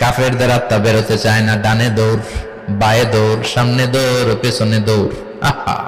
কাফেরদের আত্মা বেরোতে চায় না ডানে দৌড় বায়ে দৌড় সামনে দৌড় পেছনে দৌড়। আহা।